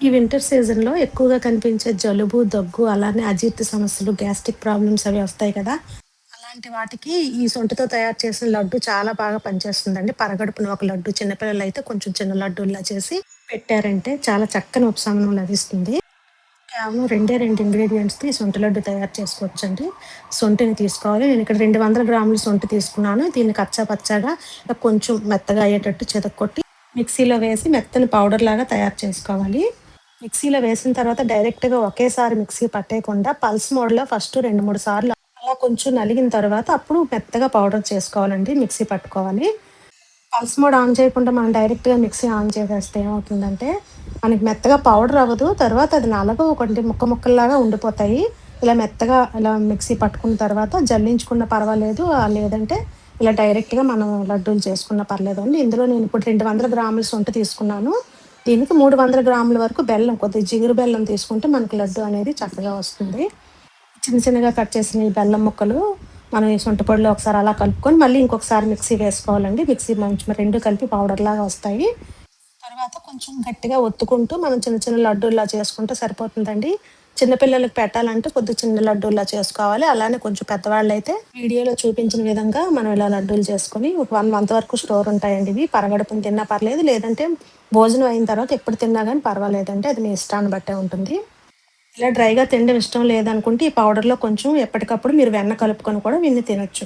ఈ వింటర్ సీజన్‌లో ఎక్కువగా కనిపించే జలుబు, దగ్గు అలానే అజీర్తి సమస్యలు, గ్యాస్ట్రిక్ ప్రాబ్లమ్స్ అవి వస్తాయి కదా! అలాంటి వాటికి ఈ సొంటతో తయారు చేసిన లడ్డు చాలా బాగా పనిచేస్తుందండి. పరగడుపున ఒక లడ్డు చిన్నపిల్లలైతే కొంచెం చిన్న లడ్డూల్లా చేసి పెట్టారంటే చాలా చక్కని ఉపశమనం లభిస్తుంది. కేవలం రెండే 2 ఇంగ్రీడియెంట్స్‌తో ఈ లడ్డు తయారు చేసుకోవచ్చండి. సొంటిని తీసుకోవాలి. నేను ఇక్కడ 200 గ్రాముల సొంట తీసుకున్నాను. దీన్ని కచ్చా పచ్చాగా కొంచెం మెత్తగా అయ్యేటట్టు చెదక్కొట్టి మిక్సీలో వేసి మెత్తని పౌడర్ లాగా తయారు చేసుకోవాలి. మిక్సీలో వేసిన తర్వాత డైరెక్ట్‌గా ఒకేసారి మిక్సీ పట్టేయకుండా పల్స్ మోడ్‌లో ఫస్ట్ 2, 3 సార్లు అలా కొంచెం నలిగిన తర్వాత అప్పుడు మెత్తగా పౌడర్ చేసుకోవాలండి. మిక్సీ పట్టుకోవాలి. పల్స్ మోడ్ ఆన్ చేయకుండా మనం డైరెక్ట్‌గా మిక్సీ ఆన్ చేసేస్తే ఏమవుతుందంటే, మనకి మెత్తగా పౌడర్ అవ్వదు. తర్వాత అది నలగ ఒకటి ముక్క ముక్కల్లాగా ఉండిపోతాయి. ఇలా మెత్తగా ఇలా మిక్సీ పట్టుకున్న తర్వాత జల్లించుకున్న పర్వాలేదు. లేదంటే ఇలా డైరెక్ట్‌గా మనం లడ్డూలు చేసుకున్నా పర్లేదండి. ఇందులో నేను ఇప్పుడు 200 గ్రాముల సొంట తీసుకున్నాను. దీనికి 300 గ్రాముల వరకు బెల్లం కొద్దిగా జిగురు బెల్లం తీసుకుంటే మనకు లడ్డు అనేది చక్కగా వస్తుంది. చిన్న చిన్నగా కట్ చేసిన ఈ బెల్లం ముక్కలు మనం ఈ సొంటపొడిలో ఒకసారి అలా కలుపుకొని మళ్ళీ ఇంకొకసారి మిక్సీ వేసుకోవాలండి. మిక్సీ మంచి రెండు కలిపి పౌడర్ లాగా వస్తాయి. తర్వాత కొంచెం గట్టిగా ఒత్తుకుంటూ మనం చిన్న చిన్న లడ్డూల్లా చేసుకుంటే సరిపోతుందండి. చిన్నపిల్లలకు పెట్టాలంటే కొద్దిగా చిన్న లడ్డూల్లా చేసుకోవాలి. అలానే కొంచెం పెద్దవాళ్ళైతే వీడియోలో చూపించిన విధంగా మనం ఇలా లడ్డూలు చేసుకొని ఒక వన్ మంత్ వరకు స్టోర్ ఉంటాయండి ఇవి. పరగడుపుని తిన్నా పర్లేదు. లేదంటే భోజనం అయిన తర్వాత ఎప్పుడు తిన్నా కానీ పర్వాలేదంటే అది మీ ఇష్టాన్ని బట్టే ఉంటుంది. ఇలా డ్రైగా తినడం ఇష్టం లేదనుకుంటే ఈ పౌడర్‌లో కొంచెం ఎప్పటికప్పుడు మీరు వెన్న కలుపుకొని కూడా దీన్ని తినొచ్చు.